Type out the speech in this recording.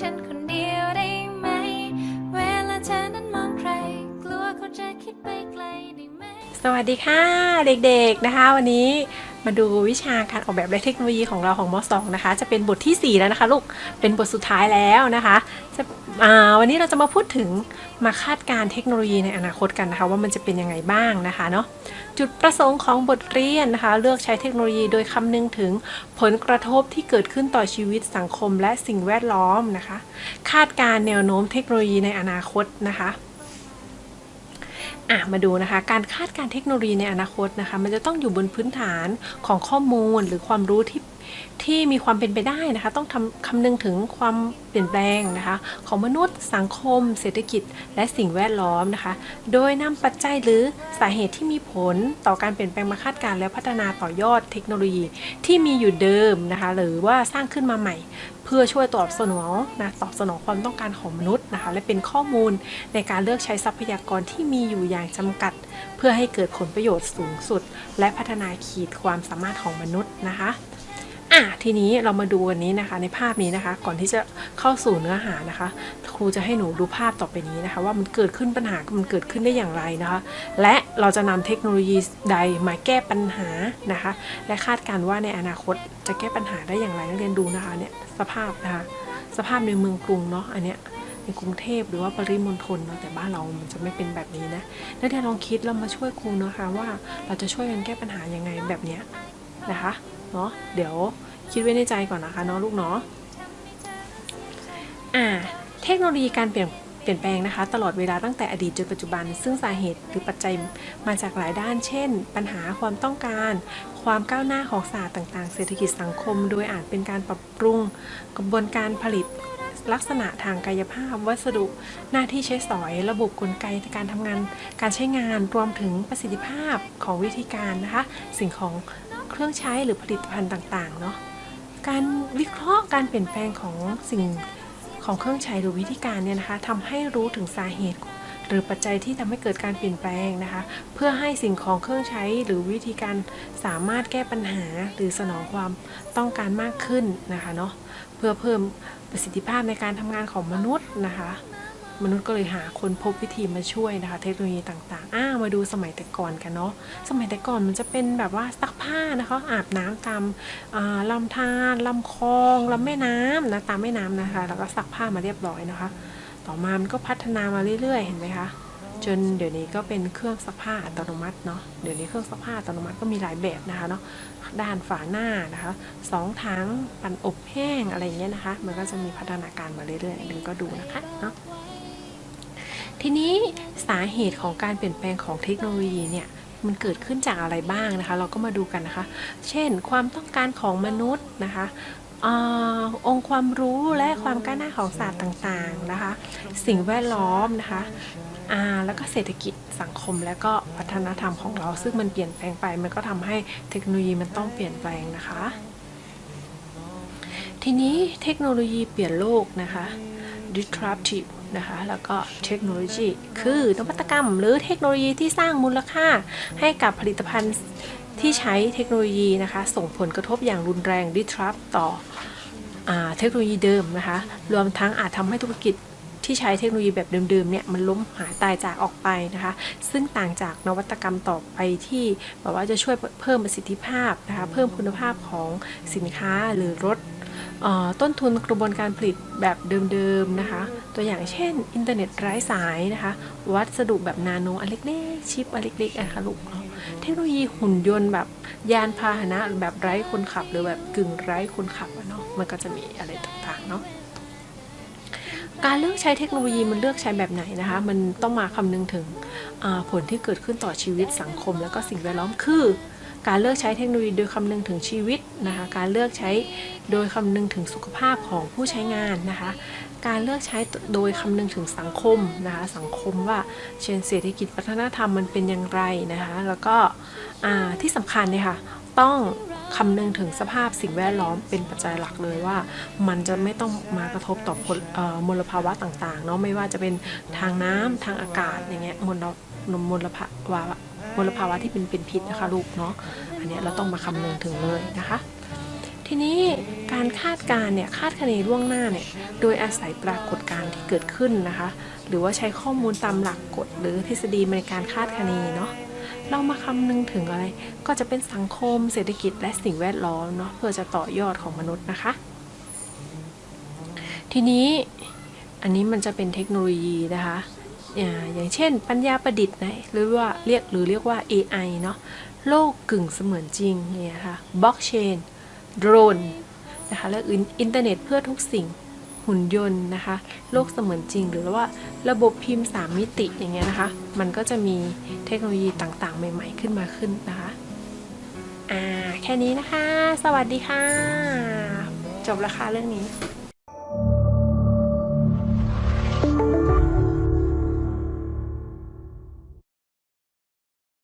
ฉันคนเดียวได้ไหม เวลาเธอนั้นมองใคร กลัวเขาจะคิดไปไกลได้ไหม สวัสดีค่ะ เด็กๆนะคะ วันนี้ มาดูวิชาการออกแบบและเทคโนโลยีของเราของม .2 นะคะ จะเป็นบทที่ 4 แล้วนะคะลูก เป็นบทสุดท้ายแล้วนะคะจะวันนี้เราจะมาพูดถึงมาคาดการเทคโนโลยีในอนาคตกันนะคะ ว่ามันจะเป็นยังไงบ้างนะคะเนาะจุดประสงค์ของบทเรียนนะคะ เลือกใช้เทคโนโลยีโดยคำนึงถึงผลกระทบที่เกิดขึ้นต่อชีวิตสังคมและสิ่งแวดล้อมนะคะ คาดการแนวโน้มเทคโนโลยีในอนาคตนะคะ อะมาดูนะคะ การคาดการเทคโนโลยีในอนาคตนะคะ มันจะต้องอยู่บนพื้นฐานของข้อมูลหรือความรู้ที่ ที่มีความเป็นไปได้นะคะ ต้องทำคำนึงถึงความเปลี่ยนแปลงนะคะ ของมนุษย์สังคม เศรษฐกิจ และสิ่งแวดล้อมนะคะ โดยนำปัจจัยหรือสาเหตุที่มีผลต่อการเปลี่ยนแปลงมาคาดการณ์และพัฒนาต่อยอดเทคโนโลยีที่มีอยู่เดิมนะคะ หรือว่าสร้างขึ้นมาใหม่ เพื่อช่วยตอบสนองนะตอบสนองความต้องการของมนุษย์นะคะ และเป็นข้อมูลในการเลือกใช้ทรัพยากรที่มีอยู่อย่างจำกัด เพื่อให้เกิดผลประโยชน์สูงสุด และพัฒนาขีดความสามารถของมนุษย์นะคะ อะทีนี้เรามาดูวันนี้นะคะ ในภาพนี้นะคะ ก่อนที่จะเข้าสู่เนื้อหานะคะ ครูจะให้หนูดูภาพต่อไปนี้นะคะ ว่ามันเกิดขึ้นปัญหามันเกิดขึ้นได้อย่างไรนะคะ และเราจะนำเทคโนโลยีใดมาแก้ปัญหานะคะ และคาดการณ์ว่าในอนาคตจะแก้ปัญหาได้อย่างไรนักเรียนดูนะคะเนี่ยสภาพนะคะ สภาพในเมืองกรุงเนาะอันเนี้ยในกรุงเทพหรือว่าปริมณฑลเนาะแต่บ้านเรามันจะไม่เป็นแบบนี้นะนักเรียนลองคิดแล้วมาช่วยครูนะคะว่าเราจะช่วยกันแก้ปัญหายังไงแบบเนี้ยนะคะ เนาะเดี๋ยวคิดไว้ในใจก่อนนะคะเนาะลูกเนาะอ่าเทคโนโลยีการเปลี่ยนเปลี่ยนแปลงนะคะ ตลอดเวลาตั้งแต่อดีตจนปัจจุบัน ซึ่งสาเหตุหรือปัจจัยมาจากหลายด้าน เช่น ปัญหาความต้องการ ความก้าวหน้าของศาสตร์ต่างๆ เศรษฐกิจสังคม โดยอาจเป็นการปรับปรุงกระบวนการผลิตลักษณะทางกายภาพ วัสดุหน้าที่ใช้สอย ระบบกลไกการทำงาน การใช้งานรวมถึงประสิทธิภาพของวิธีการนะคะ สิ่งของ เครื่องใช้หรือผลิตภัณฑ์ต่างๆเนาะการวิเคราะห์การเปลี่ยนแปลงของสิ่งของเครื่องใช้หรือวิธีการเนี่ยนะคะทำให้รู้ถึงสาเหตุ หรือปัจจัยที่ทำให้เกิดการเปลี่ยนแปลงนะคะ เพื่อให้สิ่งของเครื่องใช้หรือวิธีการสามารถแก้ปัญหาหรือสนองความต้องการมากขึ้นนะคะเนาะเพื่อเพิ่มประสิทธิภาพในการทำงานของมนุษย์นะคะ มนุษย์ก็เลยหาคนพบวิธีมาช่วยนะคะ เทคโนโลยีต่างๆ อ้ามาดูสมัยแต่ก่อนกันเนาะสมัยแต่ก่อนมันจะเป็นแบบว่าซักผ้านะคะอาบน้ำตามอ่าลำธารลำคลองลำแม่น้ำนะตามแม่น้ำนะคะ แล้วก็ซักผ้ามาเรียบร้อยนะคะ ต่อมามันก็พัฒนามาเรื่อยๆ เห็นไหมคะจนเดี๋ยวนี้ก็เป็นเครื่องซักผ้าอัตโนมัติเนาะเดี๋ยวนี้เครื่องซักผ้าอัตโนมัติก็มีหลายแบบนะคะเนาะด้านฝาหน้านะคะสองถังปั่นอบแห้งอะไรเงี้ยนะคะ มันก็จะมีพัฒนาการมาเรื่อยๆดึงก็ดูนะคะเนาะ ทีนี้สาเหตุของการเปลี่ยนแปลงของเทคโนโลยีเนี่ยมันเกิดขึ้นจากอะไรบ้างนะคะ เราก็มาดูกันนะคะ เช่น ความต้องการของมนุษย์นะคะอองค์ความรู้และความก้าวหน้าของศาสตร์ต่างๆนะคะ สิ่งแวดล้อมนะคะแล้วก็เศรษฐกิจสังคมและก็วัฒนธรรมของเรา ซึ่งมันเปลี่ยนแปลงไป มันก็ทำให้เทคโนโลยีมันต้องเปลี่ยนแปลงนะคะ ทีนี้เทคโนโลยีเปลี่ยนโลกนะคะ disruptive นะคะ แล้วก็เทคโนโลยี คือนวัตกรรม หรือเทคโนโลยีที่สร้างมูลค่าให้กับผลิตภัณฑ์ที่ใช้เทคโนโลยีนะคะ ส่งผลกระทบอย่างรุนแรง disrupt ต่อเทคโนโลยีเดิมนะคะ รวมทั้งอาจทำให้ธุรกิจที่ใช้เทคโนโลยีแบบเดิมๆเนี่ยมันล้มหายตายจากออกไปนะคะ ซึ่งต่างจากนวัตกรรมต่อไปที่แบบว่าจะช่วยเพิ่มประสิทธิภาพนะคะ เพิ่มคุณภาพของสินค้าหรือรถ ต้นทุนกระบวนการผลิตแบบเดิมๆนะคะ ตัวอย่างเช่น อินเทอร์เน็ตไร้สายนะคะ วัสดุแบบนาโนอันเล็กๆชิปอันเล็กๆนะคะลูกเทคโนโลยีหุ่นยนต์แบบยานพาหนะแบบไร้คนขับ หรือแบบกึ่งไร้คนขับเนาะมันก็จะมีอะไรต่างๆเนาะการเลือกใช้เทคโนโลยีมันเลือกใช้แบบไหนนะคะ มันต้องมาคำนึงถึงผลที่เกิดขึ้นต่อชีวิตสังคม แล้วก็สิ่งแวดล้อมคือ การเลือกใช้เทคโนโลยีโดยคำนึงถึงชีวิตนะคะ การเลือกใช้โดยคำนึงถึงสุขภาพของผู้ใช้งานนะคะ การเลือกใช้โดยคำนึงถึงสังคมนะคะ สังคมว่าเช่นเศรษฐกิจวัฒนธรรมมันเป็นอย่างไรนะคะ แล้วก็ที่สำคัญเนี่ยค่ะต้องคำนึงถึงสภาพสิ่งแวดล้อมเป็นปัจจัยหลักเลยว่า มันจะไม่ต้องมากระทบต่อพลเอ่อมลภาวะต่างๆเนาะไม่ว่าจะเป็นทางน้ำทางอากาศอย่างเงี้ยมลมลภาวะ มลภาวะที่เป็นเป็นพิษนะคะลูกเนาะอันนี้เราต้องมาคำนึงถึงเลยนะคะ ทีนี้การคาดการณ์เนี่ยคาดคะเนล่วงหน้าเนี่ยโดยอาศัยปรากฏการณ์ที่เกิดขึ้นนะคะ หรือว่าใช้ข้อมูลตามหลักกฎหรือทฤษฎีในการคาดคะเนเนาะเรามาคำนึงถึงอะไร ก็จะเป็นสังคมเศรษฐกิจและสิ่งแวดล้อมเนาะเพื่อจะต่อยอดของมนุษย์นะคะ ทีนี้อันนี้มันจะเป็นเทคโนโลยีนะคะ อ่าอย่างเช่น ปัญญาประดิษฐ์นะหรือว่าเรียกหรือเรียกว่า AI เนาะโลกกึ่งเสมือนจริงเนี่ยค่ะบล็อกเชนโดรนนะคะและอื่นอินเทอร์เน็ตเพื่อทุกสิ่งหุ่นยนต์นะคะ โลกเสมือนจริง หรือว่าระบบพิมพ์ 3 มิติอย่างเงี้ยนะคะ มันก็จะมีเทคโนโลยีต่างๆ ใหม่ ๆ ขึ้นมาขึ้นนะคะอ่าแค่นี้นะคะ สวัสดีค่ะ จบแล้วค่ะเรื่องนี้